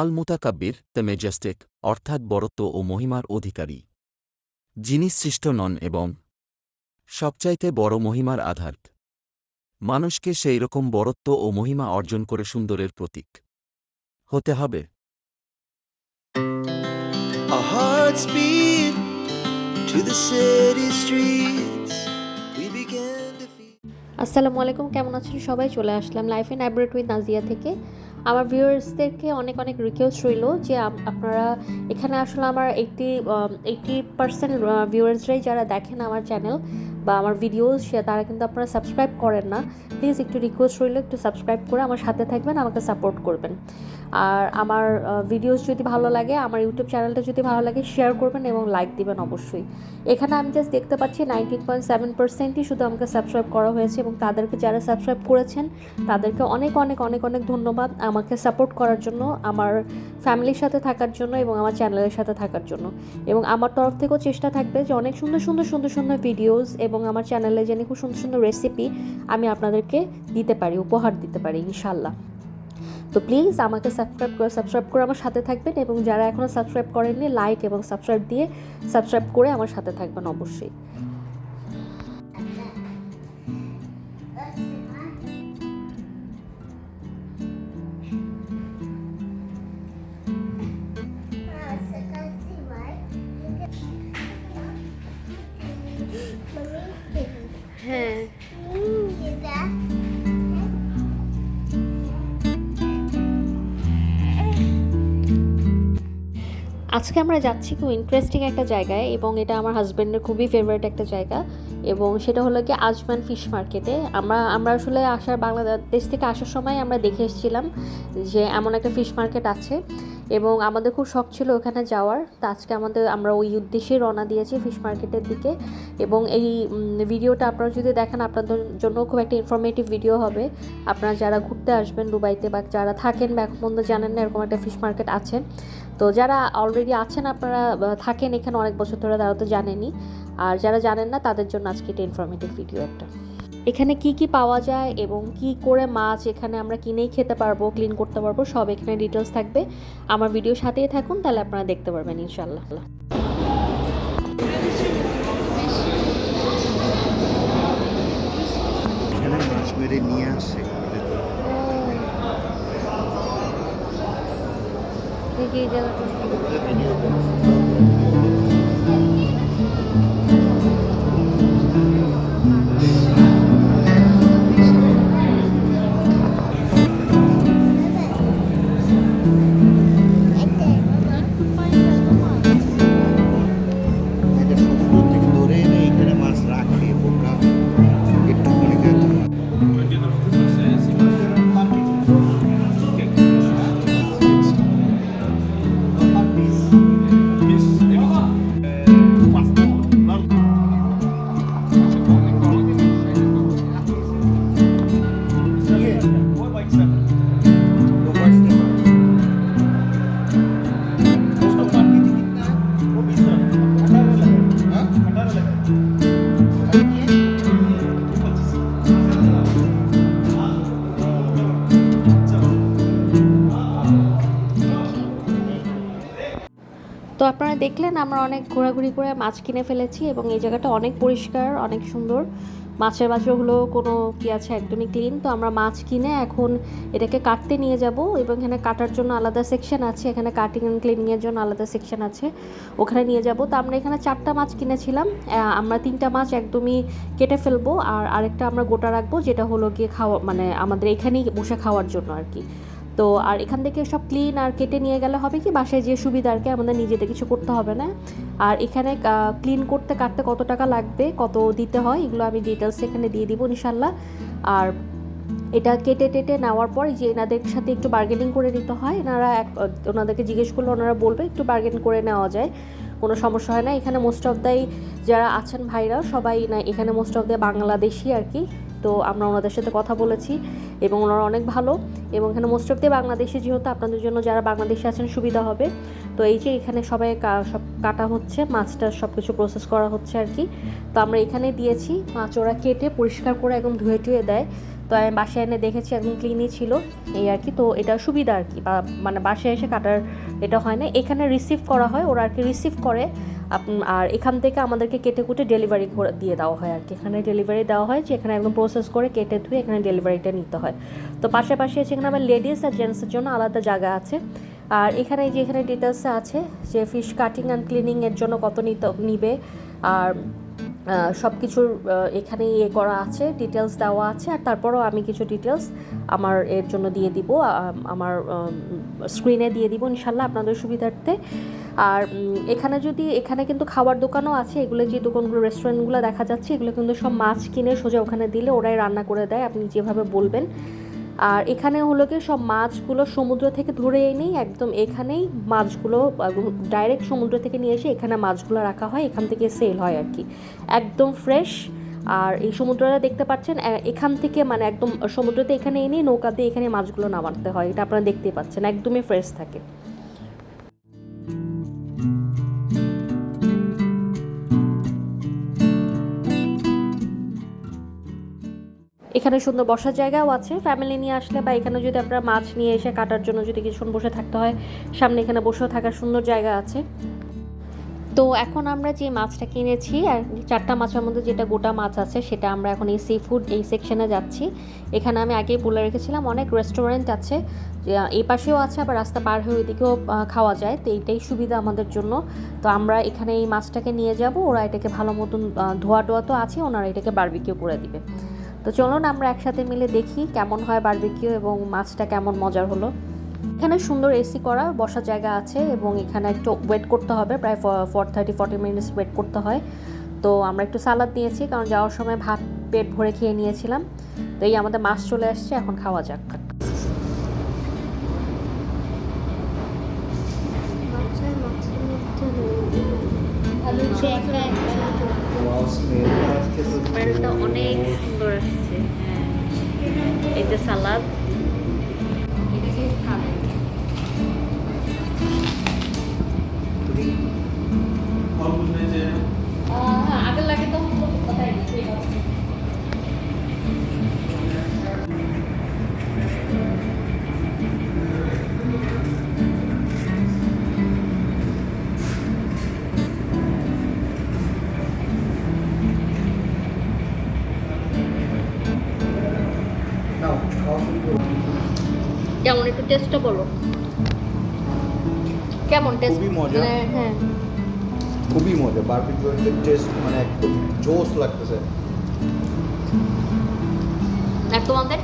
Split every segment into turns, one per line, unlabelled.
আল মুতাকাব্বির the মেজেস্টিক অর্থাৎ বরত্ব ও মহিমার অধিকারী। যিনি সৃষ্ট নন এবং সবচাইতে বড় মহিমার আধার। মানুষকে সেই রকম বরত্ব ও মহিমা অর্জন করে সুন্দরের প্রতীক। হতে হবে.
আসসালামু আলাইকুম কেমন আছেন সবাই? চলে আসলাম life in abroad with Nazia থেকে। আমার ভিউয়ার্সদেরকে অনেক অনেক রিকোয়েস্ট রইল যে আপনারা এখানে আসলে আমার এইটটি এইটটি পার্সেন্ট ভিউয়ার্সরাই যারা দেখেন আমার চ্যানেল বা আমার ভিডিওস সে তারা কিন্তু আপনারা সাবস্ক্রাইব করেন না। প্লিজ একটু রিকোয়েস্ট রইল, একটু সাবস্ক্রাইব করে আমার সাথে থাকবেন, আমাকে সাপোর্ট করবেন। আর আমার ভিডিওস যদি ভালো লাগে, আমার ইউটিউব চ্যানেলটা যদি ভালো লাগে শেয়ার করবেন এবং লাইক দিবেন অবশ্যই। এখানে আমি জাস্ট দেখতে পাচ্ছি নাইনটিন পয়েন্ট সেভেন পার্সেন্টই শুধু আমাকে সাবস্ক্রাইব করা হয়েছে এবং তাদেরকে যারা সাবস্ক্রাইব করেছেন, তাদেরকে অনেক অনেক অনেক অনেক ধন্যবাদ আমাকে সাপোর্ট করার জন্য, আমার ফ্যামিলির সাথে থাকার জন্য এবং আমার চ্যানেলের সাথে থাকার জন্য। এবং আমার তরফ থেকেও চেষ্টা থাকবে যে অনেক সুন্দর সুন্দর সুন্দর সুন্দর ভিডিওস এবং আমার চ্যানেলে যেন খুব সুন্দর সুন্দর রেসিপি আমি আপনাদেরকে দিতে পারি, উপহার দিতে পারি ইনশাল্লাহ তো প্লিজ আমাকে সাবস্ক্রাইব করে সাবস্ক্রাইব করে আমার সাথে থাকবেন এবং যারা এখনও সাবস্ক্রাইব করেননি লাইক এবং সাবস্ক্রাইব দিয়ে সাবস্ক্রাইব করে আমার সাথে থাকবেন অবশ্যই। আজকে আমরা যাচ্ছি খুব ইন্টারেস্টিং একটা জায়গায় এবং এটা আমার হাজব্যান্ডের খুবই ফেভারিট একটা জায়গা এবং সেটা হলো কি আজমান ফিশ মার্কেটে আমরা আমরা আসলে আসার বাংলাদেশ থেকে আসার সময় আমরা দেখে এসেছিলাম যে এমন একটা ফিশ মার্কেট আছে এবং আমাদের খুব শখ ছিল ওখানে যাওয়ার। তো আজকে আমাদের, আমরা ওই উদ্দেশ্যে রওনা দিয়েছি ফিশ মার্কেটের দিকে এবং এই ভিডিওটা আপনারা যদি দেখেন আপনাদের জন্য খুব একটা ইনফরমেটিভ ভিডিও হবে। আপনারা যারা ঘুরতে আসবেন দুবাইতে বা যারা থাকেন বা এখন জানেন না এরকম একটা ফিশ মার্কেট আছে। তো যারা অলরেডি আছেন, আপনারা থাকেন এখানে অনেক বছর ধরে, তারা তো জানেনই। আর যারা জানেন না, তাদের জন্য আজকে এটা ইনফরমেটিভ ভিডিও একটা। এখানে কি কি পাওয়া যায় এবং কি করে মাছ এখানে আমরা কিনেই খেতে পারব ক্লিন করতে পারব, সব এখানে ডিটেলস থাকবে। আমার ভিডিও সাথেই থাকুন, তাহলে আপনারা দেখতে পারবেন ইনশাল্লাহ
মেরে নিয়ে আসে। এটা তো এটা
দেখলেন আমরা অনেক ঘোরাঘুরি করে মাছ কিনে ফেলেছি এবং এই জায়গাটা অনেক পরিষ্কার, অনেক সুন্দর। মাছের বাছরগুলো কোনো কি আছে একদমই ক্লিন তো আমরা মাছ কিনে এখন এটাকে কাটতে নিয়ে যাব এবং এখানে কাটার জন্য আলাদা সেকশন আছে। এখানে কাটিং অ্যান্ড ক্লিনিংয়ের জন্য আলাদা সেকশন আছে। ওখানে নিয়ে যাব। তো আমরা এখানে চারটা মাছ কিনেছিলাম। আমরা তিনটা মাছ একদমই কেটে ফেলব। আর আরেকটা আমরা গোটা রাখব, যেটা হলো গিয়ে খাওয়া মানে আমাদের এখানেই বসে খাওয়ার জন্য আর কি। তো আর এখান থেকে সব ক্লিন আর কেটে নিয়ে গেলে হবে কি? বাসায় যে সুবিধা আর কি, আমাদের নিজেদের কিছু করতে হবে না? আর এখানে ক্লিন করতে কাটতে কত টাকা লাগবে? কত দিতে হয়? এগুলো আমি ডিটেলস এখানে দিয়ে দিব ইনশাল্লাহ আর এটা কেটে টেটে নেওয়ার পর যে এনাদের সাথে একটু বার্গেনিং করে নিতে হয়। এনারা এক, ওনাদেরকে জিজ্ঞেস করলে ওনারা বলবে, একটু বার্গেন করে নেওয়া যায়। কোনো সমস্যা হয় না। এখানে মোস্ট অফ দাই যারা আছেন ভাইরা, সবাই না, এখানে মোস্ট অফ দ্য বাংলাদেশি আর কি। তো আমরা ওনাদের সাথে কথা বলেছি এবং ওনারা অনেক ভালো এবং এখানে মোস্ট অফ দি বাংলাদেশে যেহেতু আপনাদের জন্য যারা বাংলাদেশে আছেন সুবিধা হবে। তো এই যে এখানে সবাই সব কাটা হচ্ছে, মাছটা সব কিছু প্রসেস করা হচ্ছে আর কি। তো আমরা এখানে দিয়েছি, মাছ ওরা কেটে পরিষ্কার করে একদম ধুয়ে টুয়ে দেয়। তো আমি বাসায় এনে দেখেছি, একদম ক্লিনই ছিল এই আর কি। তো এটা সুবিধা আর কি, বা মানে বাসায় এসে কাটার এটা হয় না। এখানে রিসিভ করা হয়, ওরা আর কি রিসিভ করে। আর এখান থেকে আমাদেরকে কেটে কুটে ডেলিভারি দিয়ে দেওয়া হয় আর কি। এখানে ডেলিভারি দেওয়া হয়, যে এখানে একদম প্রসেস করে কেটে ধুয়ে এখানে ডেলিভারিটা নিতে হয়। তো পাশাপাশি আছে এখানে আবার লেডিস আর জেন্টসের জন্য আলাদা জায়গা আছে। আর এখানে যে এখানে ডিটেলসে আছে, যে ফিশ কাটিং অ্যান্ড ক্লিনিংয়ের জন্য কত নিতে, নিবে। আর সব কিছুর এখানে ইয়ে করা আছে ডিটেলস দেওয়া আছে, আর তারপরও আমি কিছু ডিটেলস আমার এর জন্য দিয়ে দিব আমার স্ক্রিনে দিয়ে দিব ইনশাল্লাহ আপনাদের সুবিধার্থে। আর এখানে যদি, এখানে কিন্তু খাবার দোকানও আছে, এগুলো যে দোকানগুলো রেস্টুরেন্টগুলো দেখা যাচ্ছে, এগুলো কিন্তু সব মাছ কিনে সোজা ওখানে দিলে ওরাই রান্না করে দেয়, আপনি যেভাবে বলবেন। আর এখানে হলো কি সব মাছগুলো সমুদ্র থেকে ধরে এনেই একদম এখানেই মাছগুলো ডাইরেক্ট সমুদ্র থেকে নিয়ে এসে এখানে মাছগুলো রাখা হয়, এখান থেকে সেল হয় আর কি। একদম ফ্রেশ আর এই সমুদ্রটা দেখতে পাচ্ছেন এখান থেকে মানে একদম সমুদ্রতে এখানে এনে নৌকাতে এখানে মাছগুলো নামাতে হয়, এটা আপনারা দেখতে পাচ্ছেন, একদমই ফ্রেশ থাকে। এখানে সুন্দর বসার জায়গাও আছে। ফ্যামিলি নিয়ে আসলে বা এখানে যদি আপনারা মাছ নিয়ে এসে কাটার জন্য যদি কিছুক্ষণ বসে থাকতে হয়, সামনে এখানে বসেও থাকার সুন্দর জায়গা আছে। তো এখন আমরা যে মাছটা কিনেছি, আর চারটা মাছের মধ্যে যেটা গোটা মাছ আছে, সেটা আমরা এখন এই সি ফুড এই সেকশনে যাচ্ছি। এখানে আমি আগেই বলে রেখেছিলাম, অনেক রেস্টুরেন্ট আছে এই পাশেও আছে, আবার রাস্তা পার হয়ে ওইদিকেও খাওয়া যায়। তো এইটাই সুবিধা আমাদের জন্য। তো আমরা এখানে এই মাছটাকে নিয়ে যাব, ওরা এটাকে ভালো মতন ধোয়া টোয়া তো আছে, ওনারা এটাকে বারবিকিউ করে দিবে। তো চলুন আমরা একসাথে মিলে দেখি কেমন হয় বারবিকিউ এবং মাছটা কেমন মজার হলো। এখানে সুন্দর এসি করা, বসার জায়গা আছে এবং এখানে একটু ওয়েট করতে হবে, প্রায় four thirty forty minutes wait করতে হয়। তো আমরা একটু সালাদ নিয়েছি কারণ যাওয়ার সময় ভাত, পেট ভরে খেয়ে নিয়েছিলাম। তো এই আমাদের মাছ চলে আসছে, এখন খাওয়া যাক। স্মেলটা অনেক সুন্দর আসছে হ্যাঁ এই যে সালাদ আগে লাগে তো কথাই টেস্টটা বলো কেমন টেস্ট
খুবই মজা।
হ্যাঁ।
খুবই মজা। বারবিকিউর টেস্ট মানে একদম জোস লাগতেছে।
আর তোমাদের?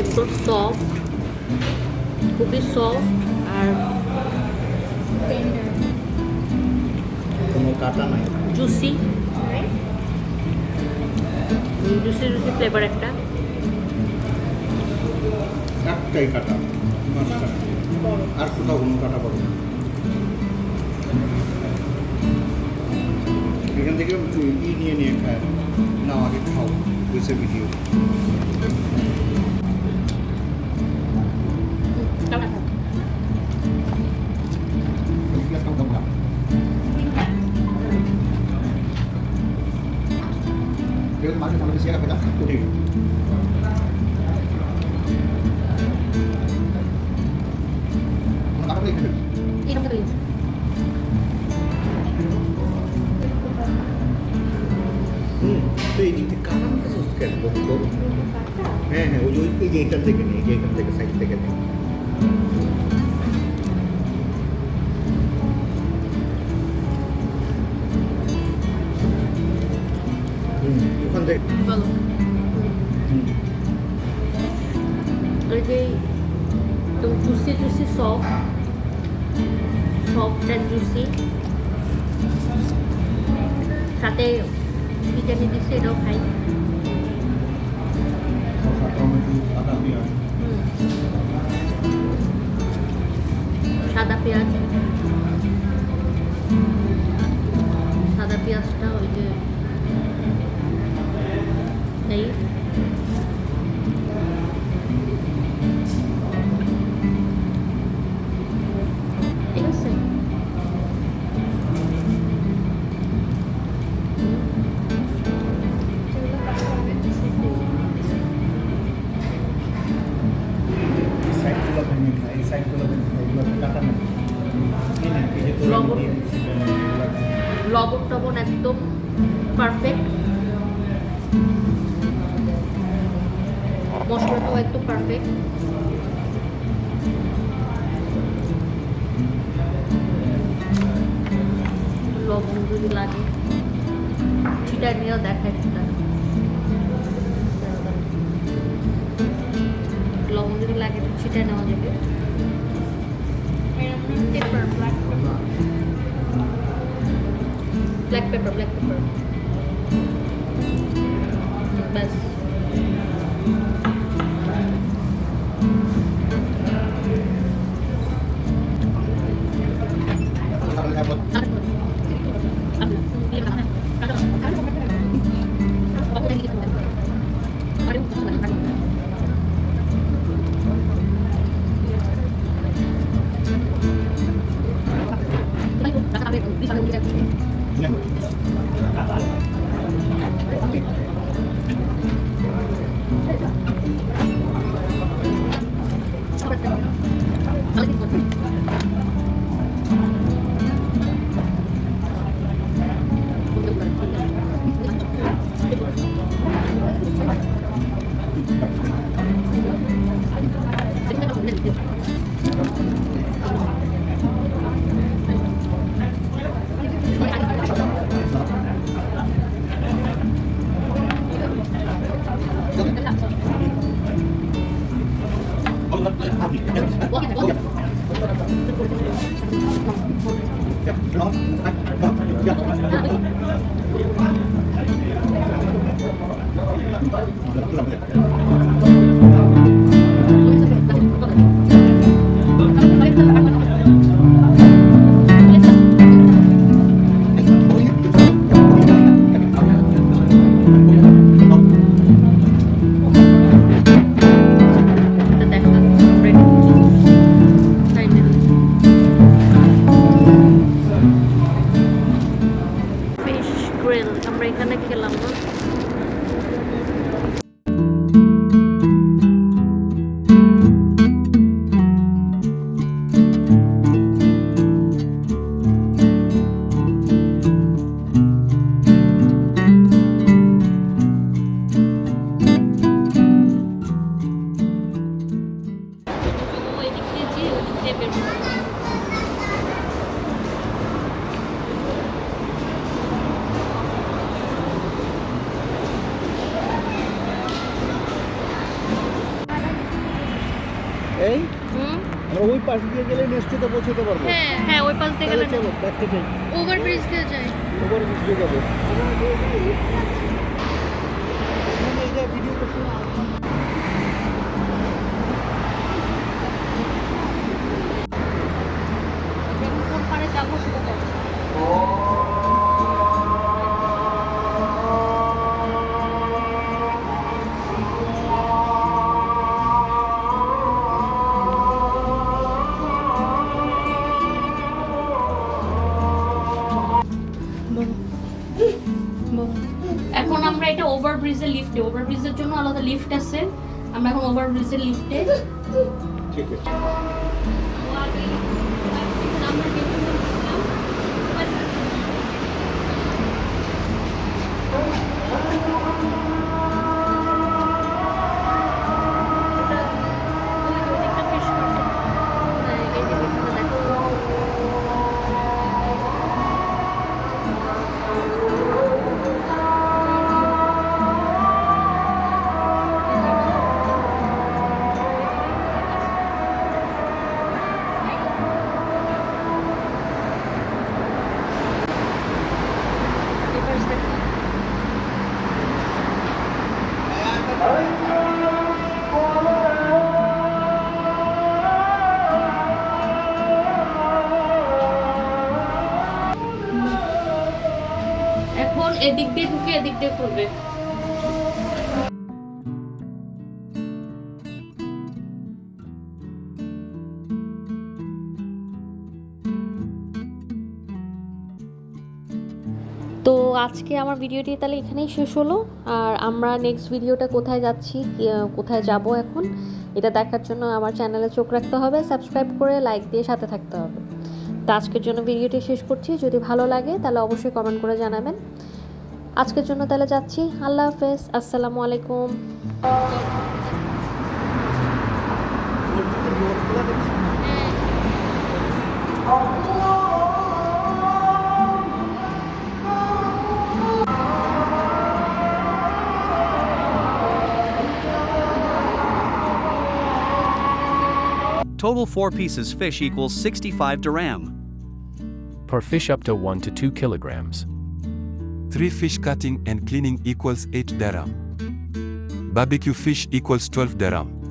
একদম সফট খুবই সফট আর
কোনো কাটা নাই।
জুসি জুসি জুসি ফ্লেভার একটা।
একটাই কাটা। আর কোথাও কোনো কাটা পাবো এখান থেকে ই নিয়ে নিয়ে খায়। না আগে খাও বুঝে ভিডিও কেন বলতো হ্যাঁ হ্যাঁ ওই যে ওই যে এখান থেকে নিয়ে এখান থেকে সাইড থেকে নিয়ে হুম ওখান থেকে
বলো
হুম
ওই যে একদম juicy juicy soft soft and juicy সাথে ভিটামিন দিচ্ছে এটাও খাই সাদা পেঁয়াজ। সাদা পেঁয়াজটা ওই যে এই
যদি লাগে। ছিটা নিয়েও দেখায় সেটা। লবণ যদি লাগে তো ছিটা নেওয়া যাবে। Pepper black pepper black pepper black pepper ব্যাস
এই? আমরা ওই পাশ দিয়ে গেলে নেক্সটে পৌঁছতে পারব?
হ্যাঁ হ্যাঁ ওই পাশ দিয়ে গেলে
চলো ব্যাক থেকে
ওভারব্রিজ দিয়ে যায়
ওভার ব্রিজ দিয়ে যাব। ভিডিও করছি
লিফটে ওভারব্রিজের জন্য আলাদা লিফট আছে। আমরা এখন ওভারব্রিজের লিফটে
ঠিক আছে।
এখন খুলবে তো আজকে আমার ভিডিওটি তাহলে এখানেই শেষ হলো। আর আমরা নেক্সট ভিডিওটা কোথায় যাচ্ছি কোথায় যাব এখন, এটা দেখার জন্য আমার চ্যানেলে চোখ রাখতে হবে সাবস্ক্রাইব করে লাইক দিয়ে সাথে থাকতে হবে।
তো আজকের জন্য ভিডিওটি শেষ করছি। যদি ভালো লাগে তাহলে অবশ্যই কমেন্ট করে জানাবেন। আজকের জন্য তাহলে যাচ্ছি আল্লাহ হাফেজ আসসালামু আলাইকুম
Total 4 pieces fish equals 65 dirham.
Per fish up to 1 to 2 kilograms.
3 fish cutting and cleaning equals 8 dirham. Barbecue fish equals 12 dirham.